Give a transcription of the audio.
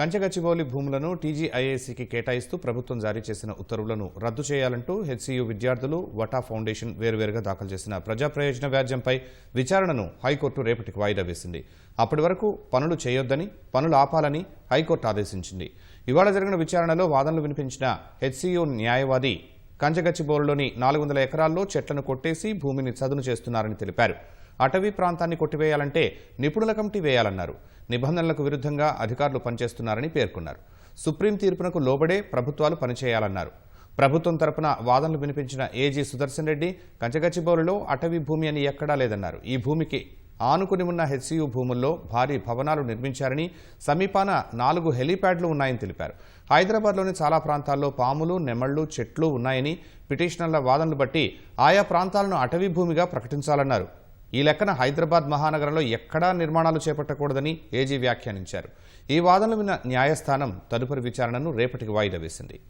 కంచగచ్చిబౌలి భూములను టీజీఐఏసీకి కేటాయిస్తూ ప్రభుత్వం జారీ చేసిన ఉత్తర్వులను రద్దు చేయాలంటూ హెచ్సీయూ విద్యార్థులు వటా ఫౌండేషన్ వేరువేరుగా దాఖలు చేసిన ప్రజా ప్రయోజన వ్యాజ్యంపై విచారణను హైకోర్టు రేపటికి వాయిదా వేసింది. అప్పటి వరకు పనులు చేయొద్దని పనులు ఆపాలని హైకోర్టు ఆదేశించింది. ఇవాళ జరిగిన విచారణలో వాదనలు వినిపించిన హెచ్సీయూ న్యాయవాది కంచగచ్చిబౌలిలోని నాలుగు వందల ఎకరాల్లో చెట్లను కొట్టేసి భూమిని చదును చేస్తున్నారని తెలిపారు. అటవీ ప్రాంతాన్ని కొట్టివేయాలంటే నిపుణుల కమిటీ వేయాలన్నారు. నిబంధనలకు విరుద్ధంగా అధికారులు పనిచేస్తున్నారని పేర్కొన్నారు. సుప్రీం తీర్పునకు లోబడే ప్రభుత్వాలు పనిచేయాలన్నారు. ప్రభుత్వం తరపున వాదనలు వినిపించిన ఏజీ సుదర్శన్ రెడ్డి కంచగచ్చిబౌలిలో అటవీ భూమి అని ఎక్కడా లేదన్నారు. ఈ భూమికి ఆనుకుని ఉన్న హెచ్సియు భూముల్లో భారీ భవనాలు నిర్మించారని సమీపాన నాలుగు హెలీప్యాడ్లు ఉన్నాయని తెలిపారు. హైదరాబాద్లోని చాలా ప్రాంతాల్లో పాములు నెమళ్ళు చెట్లు ఉన్నాయని పిటిషనర్ల వాదనలు బట్టి ఆయా ప్రాంతాలను అటవీ భూమిగా ప్రకటించాలన్నారు. ఈ లెక్కన హైదరాబాద్ మహానగరంలో ఎక్కడా నిర్మాణాలు చేపట్టకూడదని ఏజీ వ్యాఖ్యానించారు. ఈ వాదనలు విన్న న్యాయస్థానం తదుపరి విచారణను రేపటికి వాయిదా వేసింది.